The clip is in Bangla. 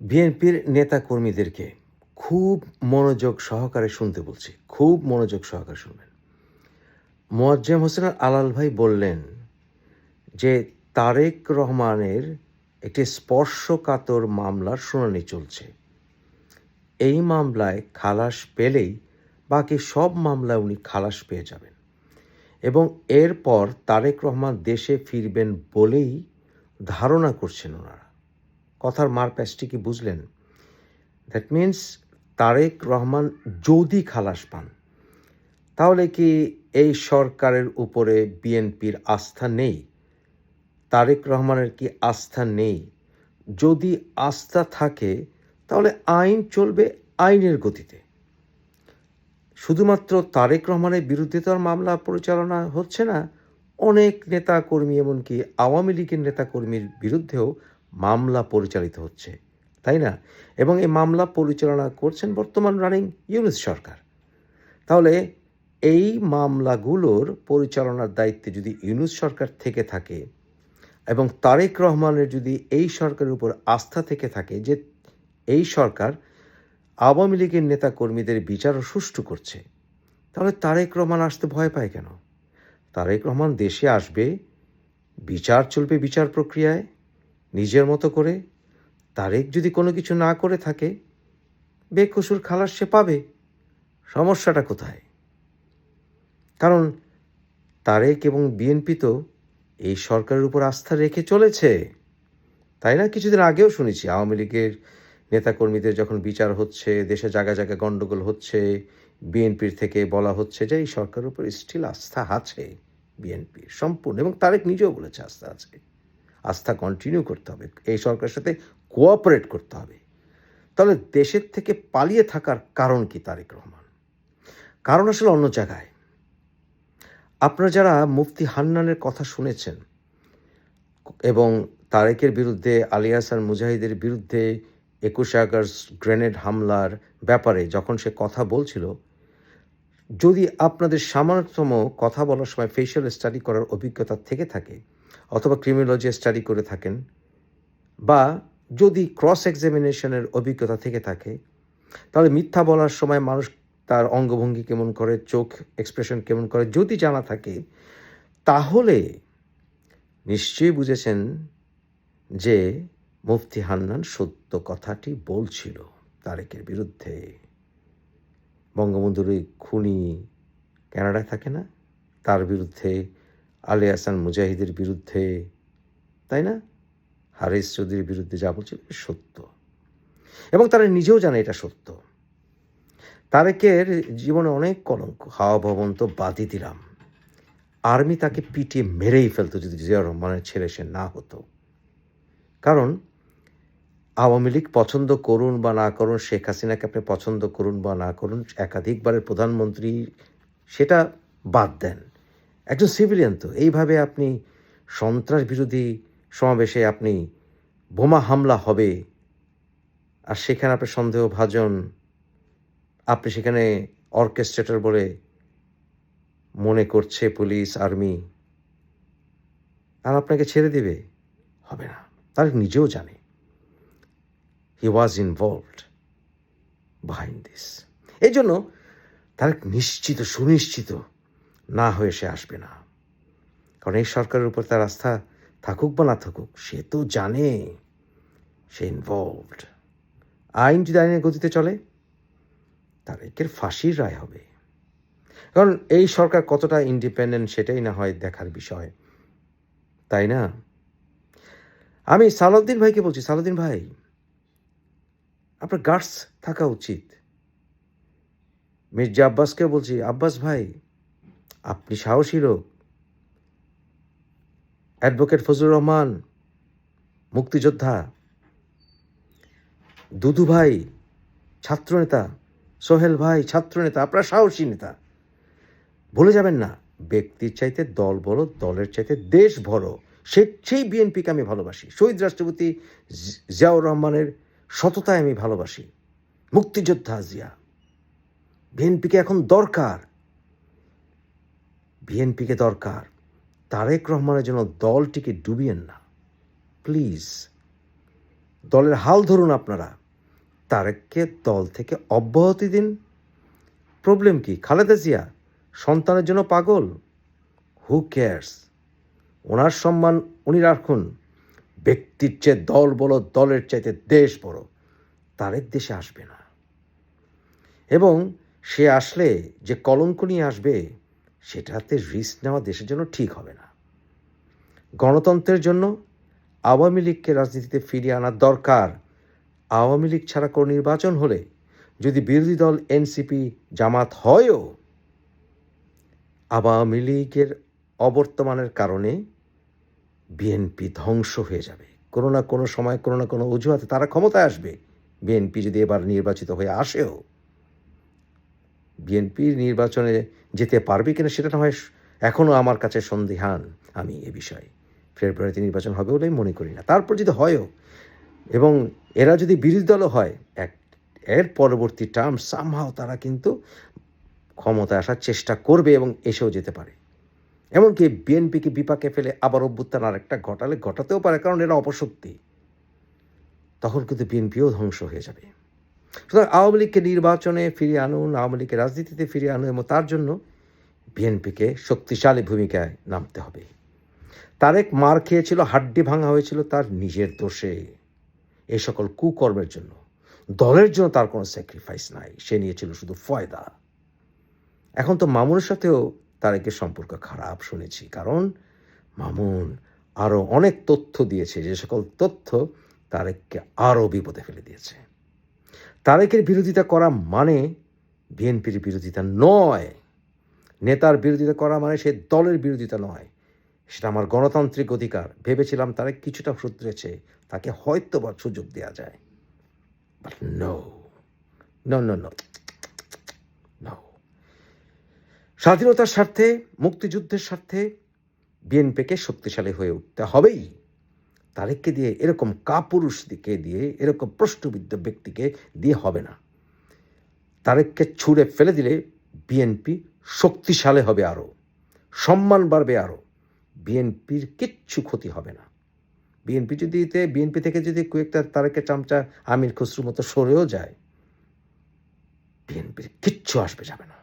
বিএনপির নেতাকর্মীদেরকে খুব মনোযোগ সহকারে শুনতে বলছি, খুব মনোযোগ সহকারে শুনবেন। মোয়াজ্জেম হোসেন আলাল ভাই বললেন যে, তারেক রহমানের একটি স্পর্শকাতর মামলার শুনানি চলছে। এই মামলায় খালাস পেলেই বাকি সব মামলায় উনি খালাস পেয়ে যাবেন। এবং এরপর তারেক রহমান দেশে ফিরবেন বলেই ধারণা করছেন ওনারা। কথার মার কি বুঝলেন? দ্যাট মিন্স তারেক রহমান যদি খালাস পান, তাহলে কি এই সরকারের উপরে বিএনপির আস্থা নেই? তারেক রহমানের কি আস্থা নেই? যদি আস্থা থাকে, তাহলে আইন চলবে আইনের গতিতে। শুধুমাত্র তারেক রহমানের বিরুদ্ধে আর মামলা পরিচালনা হচ্ছে না। অনেক নেতা কর্মী এমনকি আওয়ামী লীগের নেতা কর্মীর বিরুদ্ধেও মামলা পরিচালিত হচ্ছে, তাই না? এবং এই মামলা পরিচালনা করছেন বর্তমান রানিং ইউনিস সরকার। তাহলে এই মামলাগুলোর পরিচালনার দায়িত্বে যদি ইউনুস সরকার থেকে থাকে এবং তারেক রহমানের যদি এই সরকারের উপর আস্থা থেকে থাকে যে এই সরকার আওয়ামী লীগের নেতা কর্মীদের বিচারও সুষ্ঠু করছে, তাহলে তারেক রহমান আসতে ভয় পায় কেন? তারেক রহমান দেশে আসবে, বিচার চলবে বিচার প্রক্রিয়ায়। নিজের মতো করে, তারেক যদি কোনো কিছু না করে থাকে, বেকসুর খালাস সে পাবে। সমস্যাটা কোথায়? কারণ তারেক এবং বিএনপি তো এই সরকারের উপর আস্থা রেখে চলেছে। তাই না? কিছুদিন আগেও শুনেছি, আওয়ামী লীগের নেতাকর্মীদের যখন বিচার হচ্ছে, দেশে জায়গায় জায়গায় গণ্ডগোল হচ্ছে, বিএনপির থেকে বলা হচ্ছে যে এই সরকারের উপর স্টিল আস্থা আছে, বিএনপির সম্পূর্ণ। এবং তারেক নিজেও বলেছে আস্থা আছে। আস্থা কন্টিনিউ করতে হবে। এই সরকারের সাথে কোঅপারেট করতে হবে। তাহলে দেশের থেকে পালিয়ে থাকার কারণ কি তারেক রহমান? কারণ আসলে অন্য জায়গায়। আপনারা যারা মুফতি হান্নানের কথা শুনেছেন এবং তারেকের বিরুদ্ধে আলিয়াসান মুজাহিদের বিরুদ্ধে একুশে আগস্ট গ্রেনেড হামলার ব্যাপারে যখন সে কথা বলছিল, যদি আপনাদের সামান্যতম কথা বলার সময় ফেশিয়াল স্টাডি করার অভিজ্ঞতা থেকে থাকে অথবা ক্রিমিনোলজি স্টাডি করে থাকেন, বা যদি ক্রস এক্সামিনেশনের অভিজ্ঞতা থেকে থাকে, তাহলে মিথ্যা বলার সময় মানুষ তার অঙ্গভঙ্গি কেমন করে, চোখ এক্সপ্রেশন কেমন করে যদি জানা থাকে, তাহলে নিশ্চয়ই বুঝেছেন যে মুফতি হান্নান সত্য কথাটি বলছিল তারেকের বিরুদ্ধে। বঙ্গবন্ধুর ওই খুনি কানাডায় থাকে না? তার বিরুদ্ধে আলী হাসান মুজাহিদের বিরুদ্ধে, তাই না? হারিস চৌধুরীর বিরুদ্ধে যা বলছিল সত্য। এবং তারা নিজেও জানে এটা সত্য। তারেকের জীবনে অনেক কলঙ্ক। হাওয়া ভবন তো বাদই দিলাম। আর্মি তাকে পিটিয়ে মেরেই ফেলতো যদি জিয়া রহমানের ছেলে সে না হতো। কারণ আওয়ামী লীগ পছন্দ করুন বা না করুন, শেখ হাসিনাকে আপনি পছন্দ করুন বা না করুন, একাধিকবারের প্রধানমন্ত্রী, সেটা বাদ দেন। একজন সিভিলিয়ান তো, এইভাবে আপনি সন্ত্রাস বিরোধী সমাবেশে আপনি বোমা হামলা হবে, আর সেখানে আপনি সন্দেহভাজন আপনি সেখানে অর্কেস্ট্রেটর বলে মনে করছে পুলিশ, আর্মি, আর আপনাকে ছেড়ে দিবে? হবে না। তার নিজেও জানে। He was involved behind this এই জন্য তার নিশ্চিত, সুনিশ্চিত না হয়ে সে আসবে না। কারণ এই সরকারের উপর তার আস্থা থাকুক বা না থাকুক, সে তো জানে, সে ইনভলভড আইন যদি আইনের গতিতে চলে তারেকের ফাঁসির রায় হবে। কারণ এই সরকার কতটা ইন্ডিপেন্ডেন্ট সেটাই না হয় দেখার বিষয়। তাই না? আমি সালাউদ্দিন ভাইকে বলছি, সালাউদ্দিন ভাই, আপনার গার্ডস থাকা উচিত। মির্জা আব্বাসকে বলছি, আব্বাস ভাই আপনি সাহসী লোক। অ্যাডভোকেট ফজলুর রহমান, মুক্তিযোদ্ধা। দুদু ভাই, ছাত্রনেতা। সোহেল ভাই, ছাত্রনেতা, আপনারা সাহসী নেতা। ভুলে যাবেন না, ব্যক্তির চাইতে দল বড়, দলের চাইতে দেশ বড়। সে, সেই বিএনপিকে আমি ভালোবাসি। শহীদ রাষ্ট্রপতি জিয়াউর রহমানের সততায় আমি ভালোবাসি। মুক্তিযোদ্ধা জিয়া। বিএনপিকে এখন দরকার বিএনপিকে দরকার। তারেক রহমানের জন্য দলটিকে ডুবিয়েন না। প্লিজ। দলের হাল ধরুন আপনারা। তারেককে দল থেকে অব্যাহতি দিন। প্রবলেম কি? খালেদা জিয়া সন্তানের জন্য পাগল। হু কেয়ার্স ওনার সম্মান উনি রাখুন। ব্যক্তির চেয়ে দল বড় দলের চাইতে দেশ বড় তারেক দেশে আসবে না। এবং সে আসলে যে কলঙ্ক নিয়ে আসবে সেটাতে রিস্ক নেওয়া দেশের জন্য ঠিক হবে না। গণতন্ত্রের জন্য আওয়ামী লীগকে রাজনীতিতে ফিরিয়ে আনার দরকার। আওয়ামী লীগ ছাড়া কোনো নির্বাচন হলে যদি বিরোধী দল এনসিপি জামাত হয়ও, আওয়ামী লীগের অবর্তমানের কারণে বিএনপি ধ্বংস হয়ে যাবে। কোনো না কোনো সময়, কোনো না কোনো অজুহাতে তারা ক্ষমতায় আসবে। বিএনপি যদি এবার নির্বাচিত হয়ে আসেও বিএনপির নির্বাচনে যেতে পারবে কিনা সেটা না হয় এখনও আমার কাছে সন্দেহান আমি এ বিষয়ে। ফেব্রুয়ারিতে নির্বাচন হবে বলে মনে করি না। তারপর যদি হয়ও, এবং এরা যদি বিরোধী দলও হয়, এক, এর পরবর্তী টার্ম সামহাও তারা কিন্তু ক্ষমতায় আসার চেষ্টা করবে এবং এসেও যেতে পারে। এমনকি বিএনপিকে বিপাকে ফেলে আবার অভ্যুত্থান আরেকটা ঘটালে, ঘটাতেও পারে, কারণ এরা অপশক্তি। তখন কিন্তু বিএনপিও ধ্বংস হয়ে যাবে। সুতরাং আওয়ামী লীগকে নির্বাচনে ফিরিয়ে আনুন, আওয়ামী লীগকে রাজনীতিতে ফিরিয়ে আনুন এবং তার জন্য বিএনপিকে শক্তিশালী ভূমিকায় নামতে হবে। তারেক মার খেয়েছিল, হাড্ডি ভাঙা হয়েছিল তার নিজের দোষে। এই সকল কুকর্মের জন্য, দলের জন্য তার কোনো স্যাক্রিফাইস নাই, সে নিয়েছিল শুধু ফয়দা। এখন তো মামুনের সাথেও তারেকের সম্পর্ক খারাপ শুনেছি, কারণ মামুন আরও অনেক তথ্য দিয়েছে, যে সকল তথ্য তারেককে আরও বিপদে ফেলে দিয়েছে। তারেকের বিরোধিতা করা মানে বিএনপির বিরোধিতা নয়। নেতার বিরোধিতা করা মানে সে দলের বিরোধিতা নয়। সেটা আমার গণতান্ত্রিক অধিকার। ভেবেছিলাম তারেক কিছুটা শুধরেছে, তাকে হয়তো বা সুযোগ দেওয়া যায়। বাট স্বাধীনতার স্বার্থে, মুক্তিযুদ্ধের স্বার্থে বিএনপিকে শক্তিশালী হয়ে উঠতে হবেই। তারেককে দিয়ে, এরকম কাপুরুষকে দিয়ে, এরকম প্রশ্নবিদ্ধ ব্যক্তিকে দিয়ে হবে না। তারেককে ছুঁড়ে ফেলে দিলে বিএনপি শক্তিশালী হবে আরও সম্মান বাড়বে আরও বিএনপির কিচ্ছু ক্ষতি হবে না। বিএনপি যদি বিএনপি থেকে যদি কয়েকটা তারেকের চামচা আমির খসরুর মতো সরেও যায় বিএনপির কিচ্ছু আসবে যাবে না।